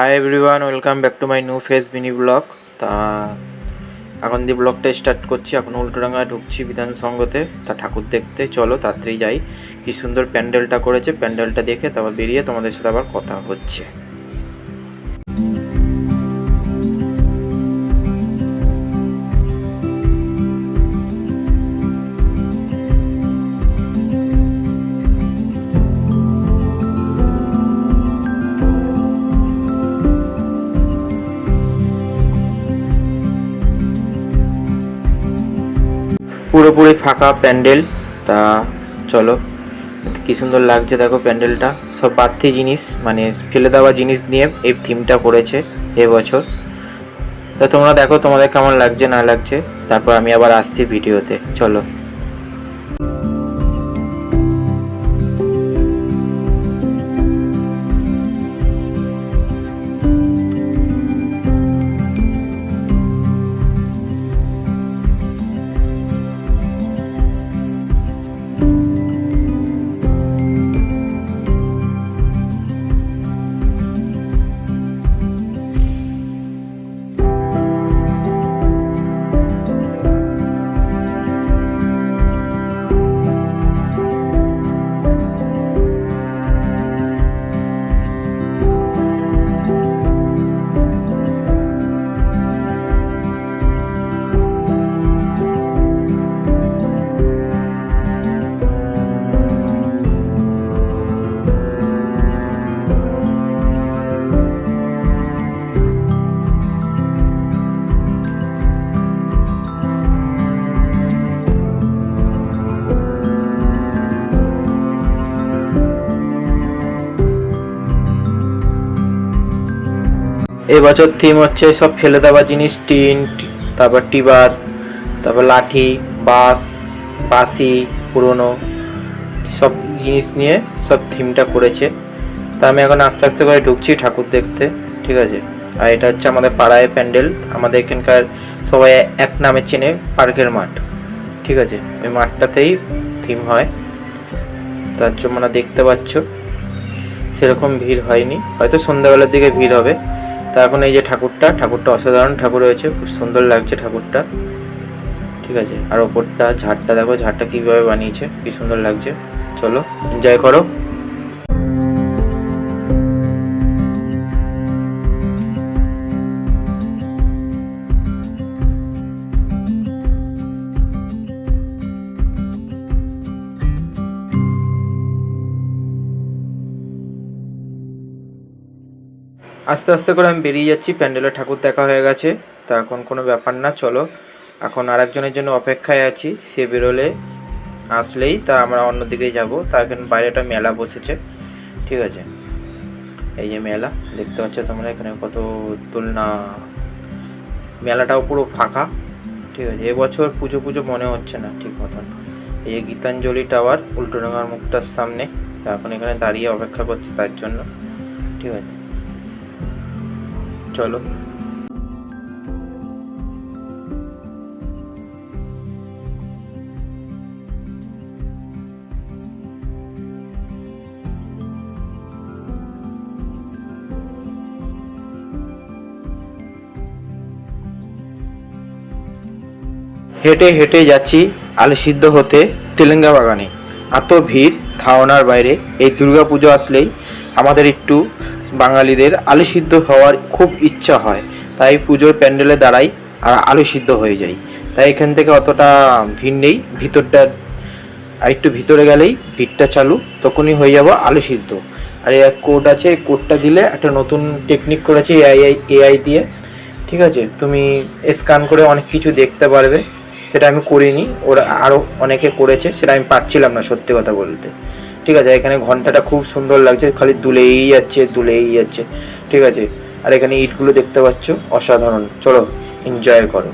Hi everyone welcome back to my new face mini blog তা, এখন দিয়ে ব্লগটা স্টার্ট করছি। এখন উল্টোডাঙ্গা ঢুকছি বিধান তা, ঠাকুর দেখতে চলো, তাড়াতাড়ি যাই। কি সুন্দর প্যান্ডেলটা করেছে। প্যান্ডেলটা দেখে তারপর বেরিয়ে তোমাদের সাথে আবার কথা হচ্ছে। পুরোপুরি ফাঁকা প্যান্ডেল। তা চলো, কি সুন্দর লাগছে দেখো প্যান্ডেলটা। সব বাড়তি জিনিস মানে ফেলে দেওয়া জিনিস নিয়ে এই থিমটা করেছে এবছর তা তোমরা দেখো তোমাদের কেমন লাগছে, না লাগছে। তারপর আমি আবার আসছি ভিডিওতে। চলো। এবছর থিম হচ্ছে সব ফেলে দেওয়া জিনিস, টিন, টি- তারপর টিবার, তারপর লাঠি, বাঁশ, বাঁশি, পুরনো সব জিনিস নিয়ে সব থিমটা করেছে। তা আমি এখন আস্তে আস্তে করে ঢুকছি ঠাকুর দেখতে, ঠিক আছে? আর এটা হচ্ছে আমাদের পাড়ায় প্যান্ডেল, আমাদের এখানকার সবাই এক নামে চেনে পার্কের মাঠ, ঠিক আছে? ওই মাঠটাতেই থিম হয়। তার জন্য দেখতে পাচ্ছ, সেরকম ভিড় হয়নি, হয়তো সন্ধ্যাবেলার দিকে ভিড় হবে। তা এখন এই যে ঠাকুরটা ঠাকুরটা অসাধারণ ঠাকুর হয়েছে খুব সুন্দর লাগছে ঠাকুরটা। ঠিক আছে? আর ওপরটা ঝাড়টা, দেখো ঝাড়টা কীভাবে বানিয়েছে, কী সুন্দর লাগছে। চলো এনজয় করো। আস্তে আস্তে করে আমি বেরিয়ে যাচ্ছি। প্যান্ডেলের ঠাকুর দেখা হয়ে গেছে। তা এখন কোনো ব্যাপার না, চলো। এখন আরেকজনের জন্য অপেক্ষায় আছি। সে বেরোলে, আসলেই তা আমরা অন্যদিকে যাব। তার এখানে বাইরে একটা মেলা বসেছে। ঠিক আছে। এই যে মেলা, দেখতে পাচ্ছ তোমরা এখানে কত দোলনা মেলাটাও পুরো ফাঁকা। ঠিক আছে, এবছর পুজো পুজো মনে হচ্ছে না ঠিক মতন। এই যে গীতাঞ্জলি টাওয়ার উল্টোডাঙ্গার মুখটার সামনে। তা এখন এখানে দাঁড়িয়ে অপেক্ষা করছি তার জন্য। ঠিক আছে। চলো। হেঁটে হেঁটে যাচ্ছি আলু সিদ্ধ হতে তেলেঙ্গা বাগানে। এত ভিড়, ধারণার বাইরে এই দুর্গা পুজো আসলেই আমাদের একটু বাঙালিদের আলু সিদ্ধ হওয়ার খুব ইচ্ছা হয়, তাই পুজোর প্যান্ডেলে দাঁড়াই আর আলু সিদ্ধ হয়ে যাই। তাই এখান থেকে অতটা ভিড় নেই, ভিতরটা আর একটু ভিতরে গেলেই ভিড়টা চালু, তখনই হয়ে যাব আলু সিদ্ধ আর এক কোড আছে কোডটা দিলে একটা নতুন টেকনিক করেছে এআই এআই দিয়ে। ঠিক আছে? তুমি স্ক্যান করে অনেক কিছু দেখতে পারবে। সেটা আমি করিনি, ওরা আরও অনেকে করেছে, সেটা আমি পাচ্ছিলাম না সত্যি কথা বলতে। ঠিক আছে, এখানে ঘন্টাটা খুব সুন্দর লাগছে, খালি দুলেই যাচ্ছে দুলেই যাচ্ছে, ঠিক আছে। আর এখানে ইটগুলো দেখতে পাচ্ছ, অসাধারণ। চলো এনজয় করো।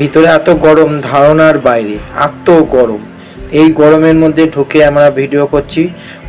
ভিতরে এত গরম ধারণার বাইরে, এত গরম। এই গরমের মধ্যে ঢুকে আমরা ভিডিও করছি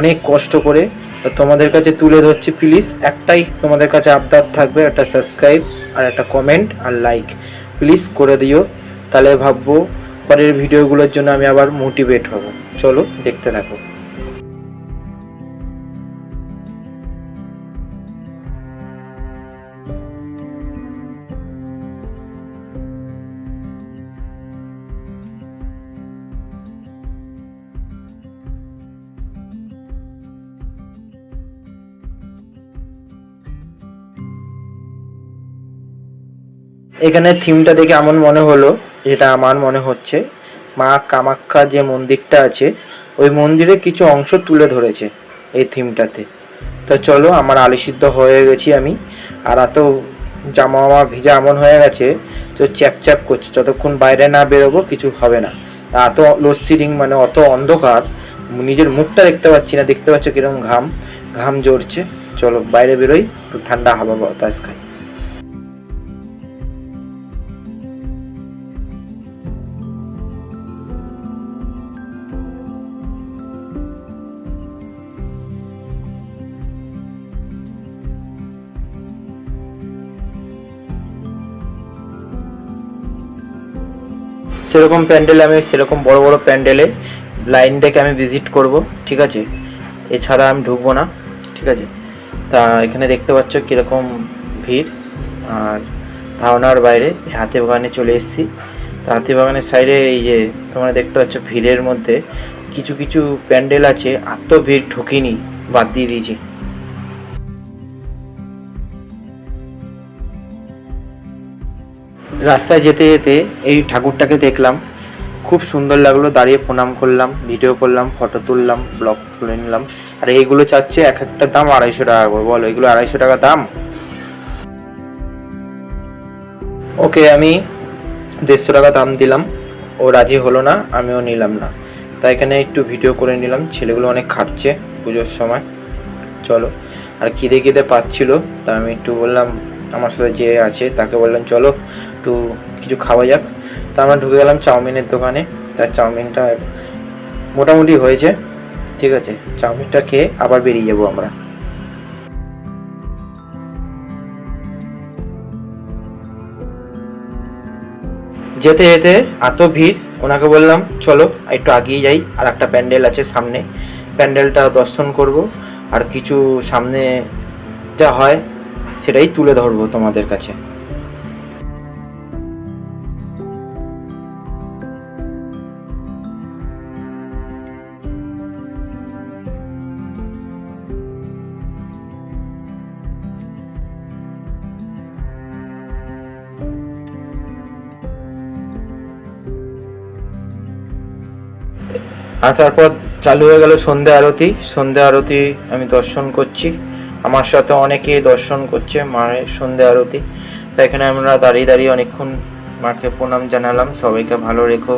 অনেক কষ্ট করে। তো তোমাদের কাছে তুলে ধরছি প্লিজ একটাই তোমাদের কাছে আবদার থাকবে, একটা সাবস্ক্রাইব আর একটা কমেন্ট আর লাইক প্লিজ করে দিও। তাহলে ভাববো পরের ভিডিওগুলোর জন্য আমি আবার মোটিভেট হব। চলো দেখতে থাকো। এখানে থিমটা দেখে এমন মনে হলো, যেটা আমার মনে হচ্ছে। মা কামাখ্যা যে মন্দিরটা আছে, ওই মন্দিরে কিছু অংশ তুলে ধরেছে এই থিমটাতে। তো চলো, আমার আলিসিদ্ধ হয়ে গেছি আমি। আর এত জামা মামা ভিজা এমন হয়ে গেছে, তো চ্যাপ চ্যাপ করছে। যতক্ষণ বাইরে না বেরোবো, কিছু হবে না। এত লোডশেডিং মানে অত অন্ধকার, নিজের মুখটা দেখতে পাচ্ছি না। দেখতে পাচ্ছ কীরকম ঘাম ঘাম জড়ছে চলো, বাইরে বেরোই, একটু ঠান্ডা হাওয়া বাতাস খাই। সেরকম প্যান্ডেল আমি, সেরকম বড় বড় প্যান্ডেলে লাইন দেখে আমি ভিজিট করব, ঠিক আছে? এছাড়া আমি ঢুকবো না, ঠিক আছে? তা এখানে দেখতে পাচ্ছ কীরকম ভিড়। আর ধারণার বাইরে হাতি বাগানে চলে এসেছি। তো হাতি বাগানের সাইডে এই যে তোমরা দেখতে পাচ্ছ ভিড়ের মধ্যে কিছু কিছু প্যান্ডেল আছে আর তো ভিড় ঢুকিনি, বাদ দিয়ে দিয়েছি। রাস্তায় যেতে যেতে এই ঠাকুরটাকে দেখলাম। খুব সুন্দর লাগল, দাঁড়িয়ে প্রণাম করলাম ভিডিও করলাম ফটো তুললাম ব্লগ তুলে নিলাম। আর এইগুলো চাচ্ছে এক একটা দাম আড়াইশো টাকা করে। বলো, এগুলো আড়াইশো টাকা দাম? ওকে, আমি দেড়শো টাকা দাম দিলাম। ও রাজি হলো না, আমিও নিলাম না। তাই এখানে একটু ভিডিও করে নিলাম। ছেলেগুলো অনেক খাটছে পুজোর সময়। চলো। আর খিদে খিদে পাচ্ছিল, তা আমি একটু বললাম আমার সাথে যে আছে, তাকে বললাম, চলো একটু কিছু খাওয়া যাক। তা আমরা ঢুকে গেলাম চাউমিনের দোকানে। তার চাউমিনটা মোটামুটি হয়েছে, ঠিক আছে? চাউমিনটা খেয়ে আবার বেরিয়ে যাব আমরা। যেতে যেতে এত ভিড়, ওনাকে বললাম, চলো একটু আগিয়ে যাই, আর একটা প্যান্ডেল আছে সামনে। প্যান্ডেলটা দর্শন করব। আর কিছু সামনে যা হয় সেটাই তুলে ধরবো তোমাদের কাছে। আসার পর চালু হয়ে গেল সন্ধ্যা আরতি। সন্ধ্যা আরতি আমি দর্শন করছি। আমার সাথে অনেকে দর্শন করছে মায়ের সন্ধ্যা আরতি। তাই এখানে আমরা দাঁড়িয়ে দাঁড়িয়ে অনেকক্ষণ মাকে প্রণাম জানালাম। সবাইকে ভালো রেখো।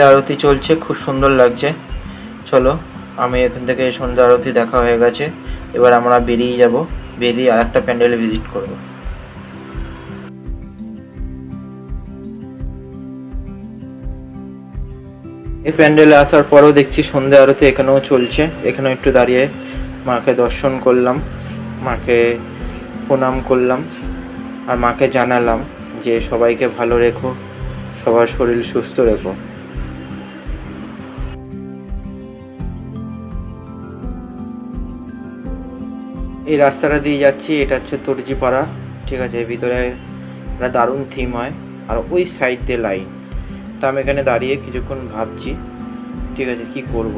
সন্ধ্যা আরতি চলছে, খুব সুন্দর লাগছে। চলো, আমি এখান থেকে সন্ধ্যা আরতি দেখা হয়ে গেছে। এবার আমরা বেরিয়ে যাব, বেরিয়ে আর একটা প্যান্ডেলে ভিজিট করব। এই প্যান্ডেলে আসার পরও দেখছি সন্ধ্যা আরতি এখানেও চলছে। এখানেও একটু দাঁড়িয়ে মাকে দর্শন করলাম, মাকে প্রণাম করলাম, আর মাকে জানালাম যে সবাইকে ভালো রেখো, সবার শরীর সুস্থ রেখো। এই রাস্তাটা দিয়ে যাচ্ছি, এটা হচ্ছে তরজিপাড়া, ঠিক আছে? ভিতরে একটা দারুণ থিম হয়, আর ওই সাইড দিয়ে লাইন তা আমি এখানে দাঁড়িয়ে কিছুক্ষণ ভাবছি, ঠিক আছে, কি করব?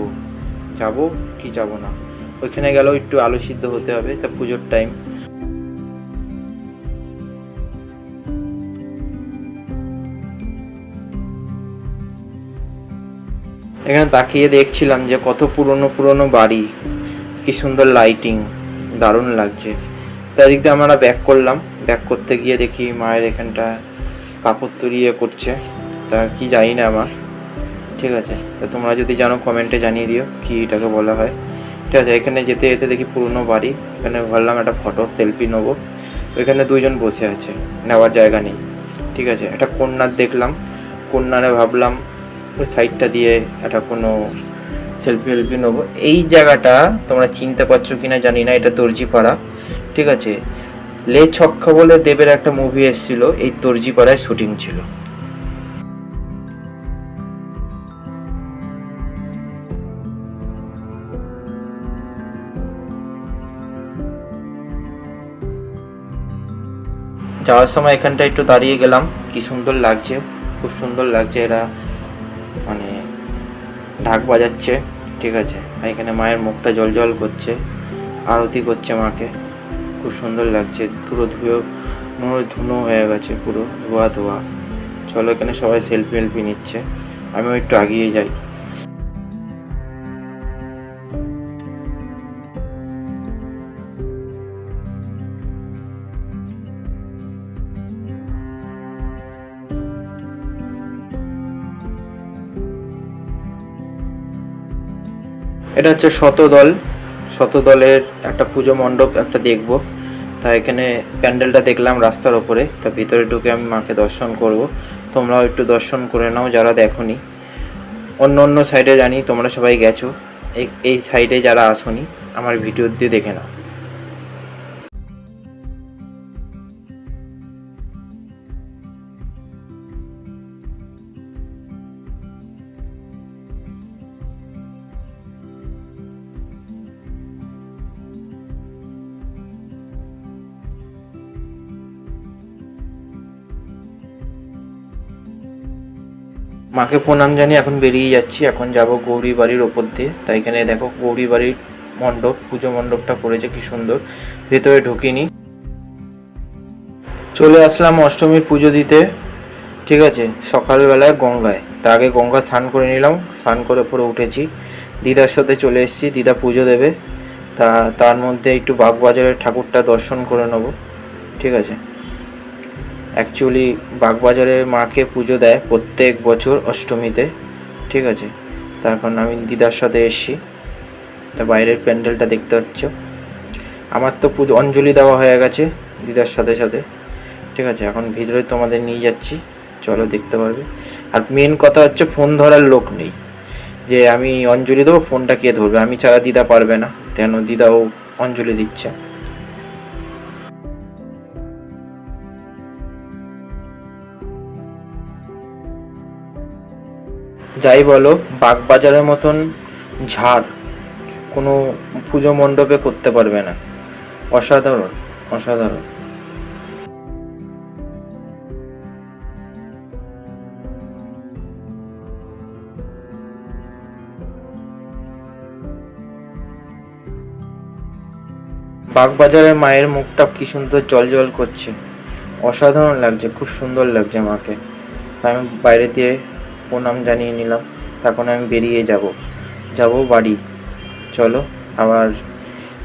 যাব কি যাব না? ওইখানে গেলেও একটু আলো সিদ্ধ হতে হবে, তা পুজোর টাইম এখানে তাকিয়ে দেখছিলাম যে কত পুরনো পুরনো বাড়ি, কি সুন্দর লাইটিং দারুণ লাগছে। তার দিক দিয়ে আমরা ব্যাক করলাম। ব্যাক করতে গিয়ে দেখি মায়ের এখানটা কাপড় তরিয়ে করছে। তা কি জানি না আমার। ঠিক আছে। তা তোমরা যদি জানো কমেন্টে জানিয়ে দিও কি এটাকে বলা হয়। ঠিক আছে, এখানে যেতে যেতে দেখি পুরনো বাড়ি। এখানে ভাবলাম একটা ফটো সেলফি নেব। ওইখানে দুইজন বসে আছে। নেওয়ার জায়গা নেই। ঠিক আছে, একটা কন্যার দেখলাম। কন্যারে ভাবলাম ওই সাইডটা দিয়ে একটা কোনো সেলফি হেলফি নেব। এই জায়গাটা তোমরা চিনতে পারছ কিনা জানি না, এটা দর্জিপাড়া ঠিক আছে? লে ছক্কা বলে দেবের একটা মুভি এসেছিল, এই দর্জিপাড়ায় শুটিং ছিল। যাওয়ার সময় এখানটা একটু দাঁড়িয়ে গেলাম, কি সুন্দর লাগছে, খুব সুন্দর লাগছে এরা মানে ঢাক বাজাচ্ছে, ঠিক আছে? আর এখানে মায়ের মুখটা জল জল করছে, আরতি করছে মাকে। খুব সুন্দর লাগছে, পুরো ধুয়ে মনে ধুনো হয়ে গেছে, পুরো ধোয়া ধোয়া। চলো এখানে সবাই সেলফি হেলফি নিচ্ছে। আমি একটু এগিয়ে যাই। এটা হচ্ছে শতদল। শতদলের একটা পুজো মণ্ডপ একটা দেখব। তা এখানে প্যান্ডেলটা দেখলাম রাস্তার ওপরে। তা ভিতরে ঢুকে আমি মাকে দর্শন করব। তোমরাও একটু দর্শন করে নাও যারা দেখোনি। অন্য অন্য সাইডে জানি, তোমরা সবাই গেছো। এই সাইডে যারা আসোনি, আমার ভিডিও দিয়ে দেখে নাও। মাকে প্রণাম জানিয়ে এখন বেরিয়ে যাচ্ছি, এখন যাব গৌরী বাড়ির ওপর দিয়ে। তাই এখানে দেখো গৌরী বাড়ির মণ্ডপ, পুজো মণ্ডপটা করেছে, কি সুন্দর। ভেতরে ঢুকিনি। চলে আসলাম অষ্টমীর পুজো দিতে, ঠিক আছে? সকালবেলায় গঙ্গায়। তার আগে গঙ্গা স্নান করে নিলাম, স্নান করে পরে উঠেছি। দিদার সাথে চলে এসেছি, দিদা পুজো দেবে। তা, তার মধ্যে একটু বাগবাজারের ঠাকুরটা দর্শন করে নেব, ঠিক আছে? অ্যাকচুয়ালি বাগবাজারের মাকে পুজো দেয় প্রত্যেক বছর অষ্টমীতে, ঠিক আছে? তার কারণ আমি দিদার সাথে এসছি। তা বাইরের প্যান্ডেলটা দেখতে পাচ্ছ। আমার তো পুজো অঞ্জলি দেওয়া হয়ে গেছে দিদার সাথে সাথে, ঠিক আছে? এখন ভিতরে তোমাদের নিয়ে যাচ্ছি। চলো দেখতে পারবে। আর মেন কথা হচ্ছে ফোন ধরার লোক নেই। যে আমি অঞ্জলি দেবো ফোনটা কে ধরবে? আমি ছাড়া দিদা পারবে না। কেন? দিদাও অঞ্জলি দিচ্ছে। যাই বলো, বাগবাজারের মতন ঝাড় কোনো পুজো মণ্ডপে করতে পারবে না। অসাধারণ অসাধারণ। বাগবাজারের মায়ের মুখটা কি সুন্দর জল জল করছে। অসাধারণ লাগছে, খুব সুন্দর লাগছে মাকে। আমি বাইরে দিয়ে প্রণাম জানিয়ে নিলাম। তখন আমি বেরিয়ে যাব। যাব বাড়ি। চলো, আবার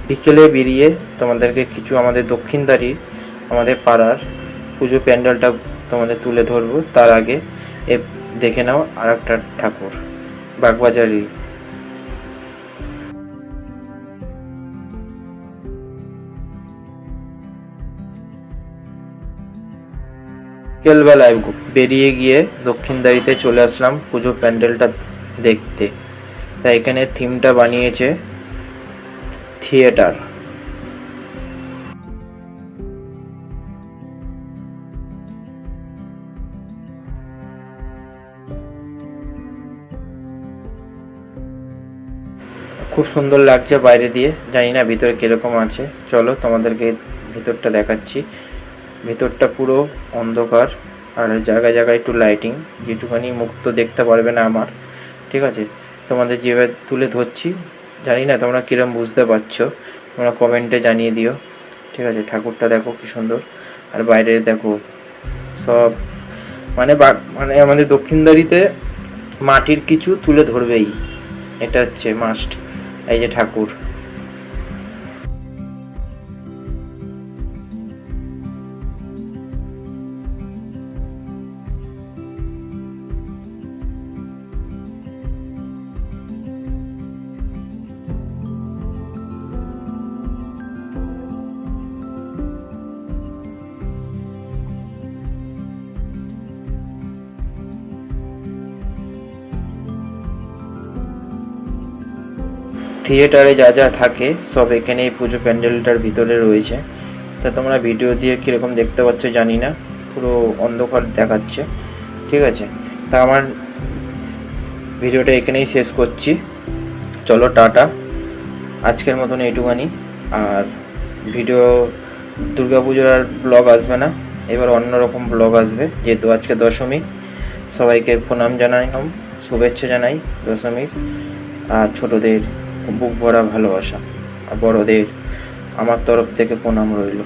বিকেলে বেরিয়ে তোমাদেরকে কিছু আমাদের দক্ষিণদারির আমাদের পাড়ার পুজো প্যান্ডেলটা তোমাদের তুলে ধরবো। তার আগে এ, দেখে নাও আর একটা ঠাকুর বাগবাজারি বিকেলবেলায় বেরিয়ে গিয়ে দক্ষিণদারিতে চলে আসলাম পুজো প্যান্ডেলটা দেখতে। তাই এখানে থিমটা বানিয়েছে থিয়েটার। খুব সুন্দর লাগছে বাইরে দিয়ে, জানি না ভিতরে কীরকম আছে। চলো তোমাদেরকে ভিতরটা দেখাচ্ছি। ভেতরটা পুরো অন্ধকার আর জায়গায় জায়গায় একটু লাইটিং যেটুখানি মুখ তো দেখতে পারবে না আমার, ঠিক আছে? তোমাদের যেভাবে তুলে ধরছি, জানি না, তোমরা কিরম বুঝতে পারছ, তোমরা কমেন্টে জানিয়ে দিও, ঠিক আছে? ঠাকুরটা দেখো কি সুন্দর, আর বাইরে দেখো, সব মানে মানে আমাদের দক্ষিণদারিতে মাটির কিছু তুলে ধরবেই, এটা হচ্ছে মাস্ট এই যে ঠাকুর। থিয়েটারে যা যা থাকে, সব এখানে এই পুজো প্যান্ডেলটার ভিতরে রয়েছে। তা তোমরা ভিডিও দিয়ে কীরকম দেখতে পাচ্ছ জানি না, পুরো অন্ধকার দেখাচ্ছে, ঠিক আছে? তা আমার ভিডিওটা এখানেই শেষ করছি। চলো, টাটা। আজকের মতন এইটুখানি। আর ভিডিও দুর্গাপুজোর আর ব্লগ আসবে না, এবার অন্যরকম ব্লগ আসবে, যেহেতু আজকে দশমী। সবাইকে প্রণাম জানাইলাম, শুভেচ্ছা জানাই দশমীর, আর ছোটদের বুক ভরা ভালোবাসা বড়দের আমার তরফ থেকে প্রণাম রইল।